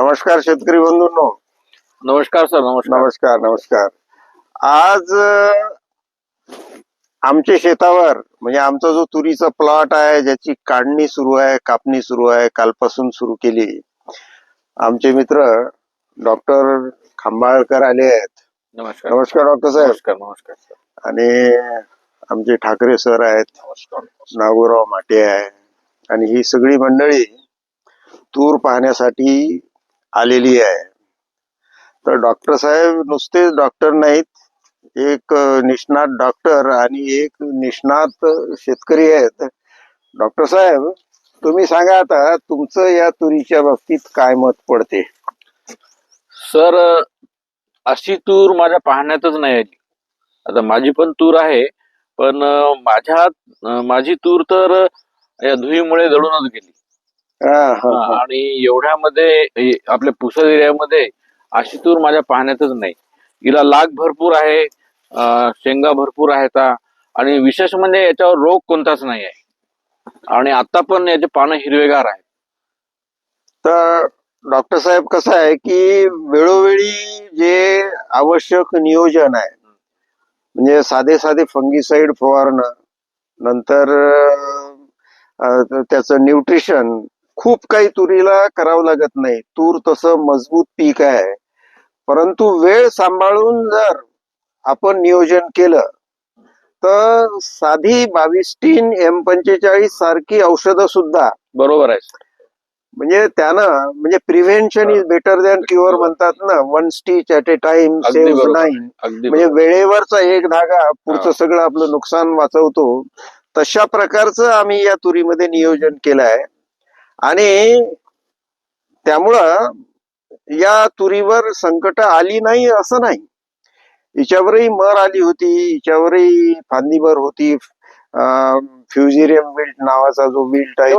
नमस्कार शेतकरी बंधूंनो. नमस्कार सर नमस्कार. नमस्कार नमस्कार. आज आमच्या शेतावर म्हणजे आमचा जो तुरीचा प्लॉट आहे ज्याची काढणी सुरू आहे कापणी सुरू आहे कालपासून सुरू केली. आमचे मित्र डॉक्टर खांबाळकर आले आहेत. नमस्कार. नमस्कार डॉक्टर साहेब. नमस्कार नमस्कार सर. आणि आमचे ठाकरे सर आहेत. नमस्कार. नागोराव माटे आहे. आणि ही सगळी मंडळी तूर पाहण्यासाठी आलेली आहे. तर डॉक्टर साहेब नुसतेच डॉक्टर नाहीत एक निष्णात डॉक्टर आणि एक निष्णात शेतकरी आहेत. डॉक्टर साहेब तुम्ही सांगा आता तुमचं या तुरीच्या बाबतीत काय मत पडते? सर अशी तूर माझ्या पाहण्यातच नाही आली. आता माझी पण तूर आहे पण माझ्या माझी तूर तर या धुईमुळे जळूनच गेली. आणि एवढ्यामध्ये आपल्या पुसद एरियामध्ये अशी तूर माझ्या पाहण्यातच नाही. हिला लाग भरपूर आहे शेंगा भरपूर आहेत आणि विशेष म्हणजे याच्यावर रोग कोणताच नाही आहे. आणि आता पण याचे पानं हिरवेगार आहेत. तर डॉक्टर साहेब कसं आहे की वेळोवेळी जे आवश्यक नियोजन आहे म्हणजे साधे साधे फंगीसाईड फवारणं नंतर त्याचं न्यूट्रिशन खूप काही तुरीला करावं लागत नाही. तूर तसं मजबूत पीक आहे. परंतु वेळ सांभाळून जर आपण नियोजन केलं तर साधी बावीस एम पंचेचाळीस सारखी औषधं सुद्धा बरोबर आहे. म्हणजे त्यानं म्हणजे prevention is better than cure म्हणतात ना. One stitch at a time save. Nine म्हणजे. वेळेवरचा एक धागा पुढचं. सगळं आपलं नुकसान वाचवतो. तशा प्रकारचं आम्ही या तुरीमध्ये नियोजन केलं आहे. आणि त्यामुळं या तुरीवर संकट आली नाही असं नाही हिच्यावरही मर आली होती हिच्यावरही फांदीभर होती फ्युजिरियम विल्ट नावाचा जो विल्ट आहे.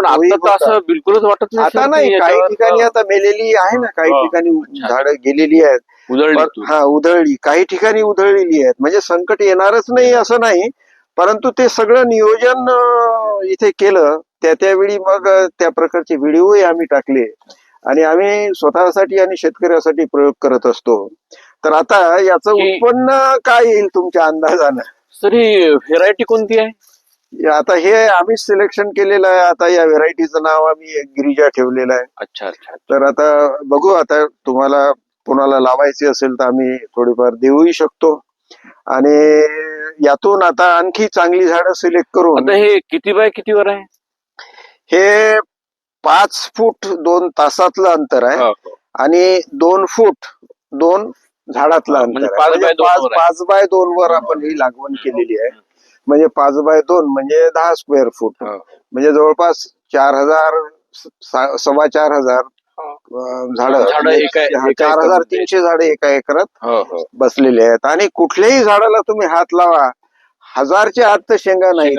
असं बिलकुलच वाटत नाही आता नाही काही ठिकाणी आता मेलेली आहे ना काही. ठिकाणी. झाडं गेलेली आहेत उधळली. हा उधळली काही ठिकाणी उधळलेली आहेत म्हणजे संकट येणारच नाही असं नाही परंतु ते सगळं नियोजन इथे केलं त्या त्यावेळी मग त्या प्रकारचे व्हिडिओही आम्ही टाकले. आणि आम्ही स्वतःसाठी आणि शेतकऱ्यासाठी प्रयोग करत असतो. तर आता याचं उत्पन्न काय येईल तुमच्या अंदाजानं? सर ही व्हेरायटी कोणती आहे? आता हे आम्हीच सिलेक्शन केलेलं आहे. आता या व्हेरायटीचं नाव आम्ही गिरिजा ठेवलेलं आहे. अच्छा अच्छा. तर आता बघू आता तुम्हाला कोणाला लावायची असेल तर आम्ही थोडीफार देऊही शकतो. आणि यातून आता आणखी चांगली झाडं सिलेक्ट करून आता हे किती बाय कितीवर आहे? हे पाच फूट दोन तासातलं अंतर आहे. हो, हो. आणि दोन फूट दोन झाडातलं हा, अंतर म्हणजे आहे. पाच म्हणजे बाय दोन पाच वर बाय दोन वर आपण ही लागवण केलेली आहे. म्हणजे पाच बाय दोन म्हणजे दहा स्क्वेअर फूट. हो. म्हणजे जवळपास चार हजार सव्वा चार हजार झाडं म्हणजे चार हजार. तीनशे झाडं एका एकरात हो हो. बसलेले आहेत. आणि कुठल्याही झाडाला तुम्ही हात लावा. हजारच्या आत तर शेंगा नाही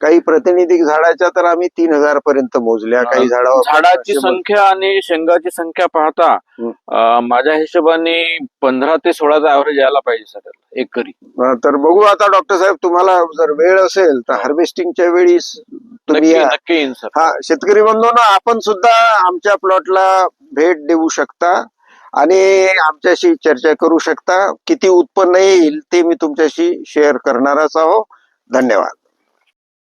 काही प्रतिनिधिक झाडाच्या तर आम्ही तीन हजार पर्यंत मोजल्या काही झाडावर झाडाची संख्या आणि शेंगाची संख्या पाहता. अं, माझ्या हिशोबाने पंधरा ते सोळाचा ऍव्हरेज यायला पाहिजे सर एकरी. अं, तर बघू आता डॉक्टर साहेब तुम्हाला जर वेळ असेल तर हार्वेस्टिंगच्या वेळी तुम्ही नक्की या. नक्की येईन सर. हा शेतकरी बंधूंनो आपण सुद्धा आमच्या प्लॉटला भेट देऊ शकता आणि आमच्याशी चर्चा करू शकता. किती उत्पन्न येईल ते मी तुमच्याशी शेअर करणारच आहो. धन्यवाद.